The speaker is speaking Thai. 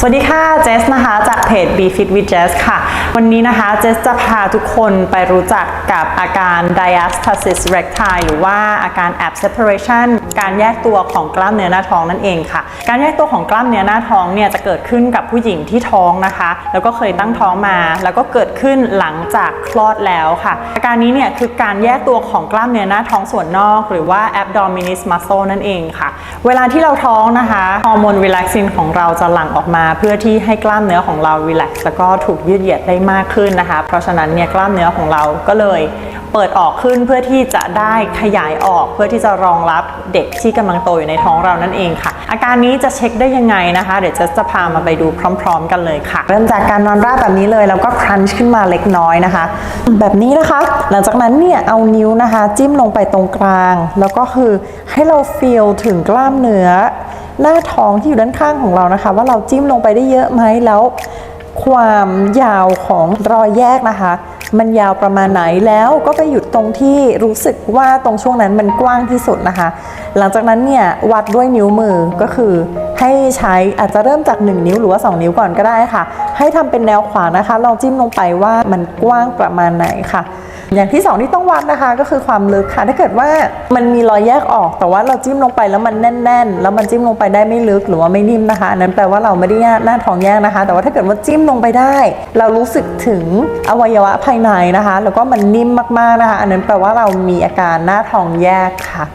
สวัสดีค่ะ เจสนะคะ จากเพจ Be Fit with Jess ค่ะ วันนี้นะคะเจสจะพาทุกคนไปรู้จักกับอาการ diastasis recti หรือว่าอาการ ab separation การแยกตัวของกล้ามเนื้อหน้าท้องนั่นเองค่ะ การแยกตัวของกล้ามเนื้อหน้าท้องเนี่ยจะเกิดขึ้นกับผู้หญิงที่ท้องนะคะ แล้วก็เคยตั้งท้องมา แล้วก็เกิดขึ้นหลังจากคลอดแล้วค่ะ อาการนี้เนี่ยคือการแยกตัวของกล้ามเนื้อหน้าท้องส่วนนอก หรือว่า abdominis muscle นั่นเองค่ะ เวลาที่เราท้องนะคะฮอร์โมน relaxin ของเราจะหลั่งออกมา เพื่อที่ให้กล้ามเนื้อของเรา relax แล้วก็ถูกยืดเหยียดได้มากขึ้นนะคะ เพราะฉะนั้นเนี่ยกล้ามเนื้อของเราก็เลยเปิดออกขึ้นเพื่อที่จะได้ขยายออกเพื่อที่จะรองรับเด็กที่กำลังโตอยู่ในท้องเรานั่นเองค่ะ อาการนี้จะเช็คได้ยังไงนะคะ เดี๋ยวจะจะพามาไปดูพร้อม ๆ กันเลยค่ะ เริ่มจากการนอนราบแบบนี้เลยแล้วก็ครันช์ขึ้นมาเล็กน้อยนะคะ แบบนี้นะคะ หลังจากนั้นเนี่ยเอานิ้วนะคะ จิ้มลงไปตรงกลาง แล้วก็คือให้เราฟีลถึงกล้ามเนื้อหน้าท้องที่อยู่ด้านข้างของเรานะคะ ว่าเราจิ้มลงไปได้เยอะไหมแล้ว ความยาวของรอยแยกนะคะ มันยาวประมาณไหนแล้วก็ไปหยุดตรงที่รู้สึกว่าตรงช่วงนั้นมันกว้างที่สุดนะคะ หลังจากนั้นเนี่ยวัดด้วยนิ้วมือก็คือให้ใช้อาจจะเริ่มจาก 1 นิ้วหรือว่า 2 นิ้วก่อนก็ได้ค่ะ ให้ทำเป็นแนวขวางนะคะลองจิ้มลงไปว่ามันกว้างประมาณไหนค่ะ อย่างที่สองที่ต้องวัดนะคะก็คือความลึกค่ะ ถ้าเกิดว่ามันมีรอยแยกออกแต่ว่าเราจิ้มลงไปแล้วมันแน่น ๆ แล้วมันจิ้มลงไปได้ไม่ลึกหรือว่าไม่นิ่มนะคะอันนั้นแปลว่าเราไม่ได้หน้าท้องแยกนะคะ แต่ว่าถ้าเกิดว่าจิ้มลงไปได้ เรารู้สึกถึงอวัยวะภายในนะคะ แล้วก็มันนิ่มมากๆนะคะ อันนั้นแปลว่าเรามีอาการหน้าท้องแยกค่ะ